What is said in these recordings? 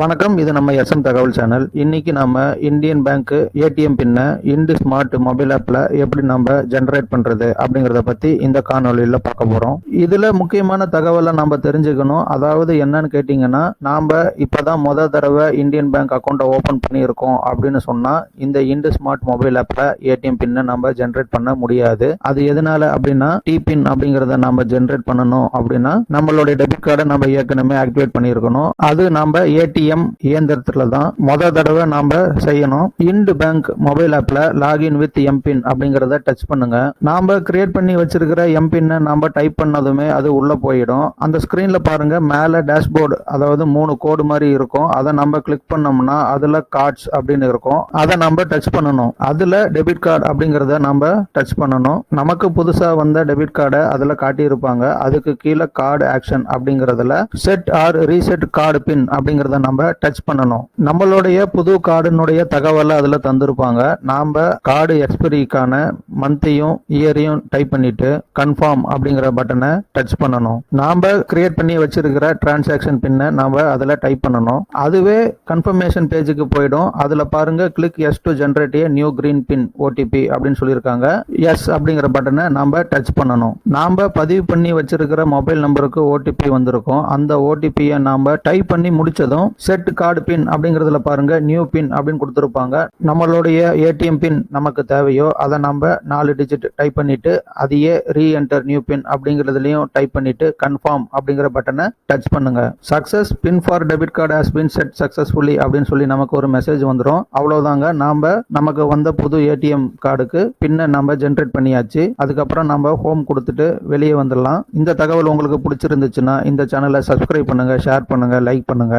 வணக்கம். இது நம்ம எஸ்எம் தகவல் சேனல். இன்னைக்கு நம்ம இந்தியன் பேங்க் ஏடிஎம் பின்ன இண்டு ஸ்மார்ட் மொபைல் ஆப்ல எப்படி நம்ம ஜென்ரேட் பண்றது அப்படிங்கறத பத்தி இந்த காணொலியில பார்க்க போறோம். இதுல முக்கியமான தகவலை நம்ம தெரிஞ்சுக்கணும். அதாவது என்னன்னு கேட்டீங்கன்னா நாம இப்பதான் முத தடவை இந்தியன் பேங்க் அக்கௌண்ட்டை ஓபன் பண்ணியிருக்கோம் அப்படின்னு சொன்னா இந்த இண்டு ஸ்மார்ட் மொபைல் ஆப்ல ஏடிஎம் பின்ன நம்ம ஜென்ரேட் பண்ண முடியாது. அது எதனால அப்படின்னா டி பின் அப்படிங்கறத நம்ம ஜென்ரேட் பண்ணணும் அப்படின்னா நம்மளுடைய டெபிட் கார்டை நம்ம ஏற்கனவே ஆக்டிவேட் பண்ணியிருக்கணும். அது நம்ம ஏடிஎம் இயந்திரத்துல தான் முத தடவை நாம செய்யணும். இண்டு பேங்க் மொபைல் ஆப்ல லாகின் வித் எம்பின் அப்படிங்கறத டச் பண்ணுங்க. நாம கிரியேட் பண்ணி வச்சிருக்கிற எம்பின் நாம டைப் பண்ணதுமே அது உள்ள போயிடும். அந்த ஸ்கிரீன்ல பாருங்க மேல டேஷ்போர்டு அதாவது மூணு கோடு மாதிரி இருக்கும். அதை நம்ம கிளிக் பண்ணோம்னா அதுல கார்ட்ஸ் அப்படின்னு இருக்கும். அதை நம்ம டச் பண்ணணும். அதுல டெபிட் கார்டு அப்படிங்கறத நம்ம டச் பண்ணணும். நமக்கு புதுசா வந்த டெபிட் கார்டை அதுல காட்டியிருப்பாங்க. அதுக்கு கீழே கார்டு ஆக்ஷன் அப்படிங்கறதுல set or reset card PIN அப்படிங்கறத நம்ம நம்ம டச் பண்ணணும். நம்மளுடைய புது கார்டுனுடைய தகவலை அதுல தந்திருப்பாங்க. நாம கார்டு எக்ஸ்பிரிக்கான மந்த்தையும் இயரையும் டைப் பண்ணிட்டு கன்ஃபார்ம் அப்படிங்கிற பட்டனை டச் பண்ணணும். நாம கிரியேட் பண்ணி வச்சிருக்கிற டிரான்சாக்ஷன் பின்னை நாம அதுல டைப் பண்ணணும். அதுவே கன்ஃபர்மேஷன் பேஜுக்கு போயிடும். அதுல பாருங்க click yes to generate a new green PIN OTP அப்படின்னு சொல்லியிருக்காங்க. எஸ் அப்படிங்கிற பட்டனை நாம டச் பண்ணணும். நாம பதிவு பண்ணி வச்சிருக்கிற மொபைல் நம்பருக்கு ஓடிபி வந்திருக்கும். அந்த ஓடிபியை நாம டைப் பண்ணி முடிச்சதும் செட் கார்டு பின் அப்படிங்கிறதுல பாருங்க நியூ பின் அப்படின்னு கொடுத்துருப்பாங்க. நம்மளுடைய ஏடிஎம் பின் நமக்கு தேவையோ அதை நம்ம நாலு டிஜிட் டைப் பண்ணிட்டு அதையே ரீஎன்டர் நியூ பின் அப்படிங்கிறதுலையும் டைப் பண்ணிட்டு கன்ஃபார்ம் அப்படிங்கிற பட்டனை டச் பண்ணுங்க. Success PIN for debit card has PIN set successfully அப்படின்னு சொல்லி நமக்கு ஒரு மெசேஜ் வந்துடும் அவ்வளவுதாங்க. நாம நமக்கு வந்த புது ஏடிஎம் கார்டுக்கு பின்னை நம்ம ஜென்ரேட் பண்ணியாச்சு. அதுக்கப்புறம் நம்ம ஹோம் கொடுத்துட்டு வெளியே வந்துடலாம். இந்த தகவல் உங்களுக்கு பிடிச்சிருந்துச்சுன்னா இந்த சேனலை சப்ஸ்கிரைப் பண்ணுங்க ஷேர் பண்ணுங்க லைக் பண்ணுங்க.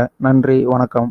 நன்றி வணக்கம்.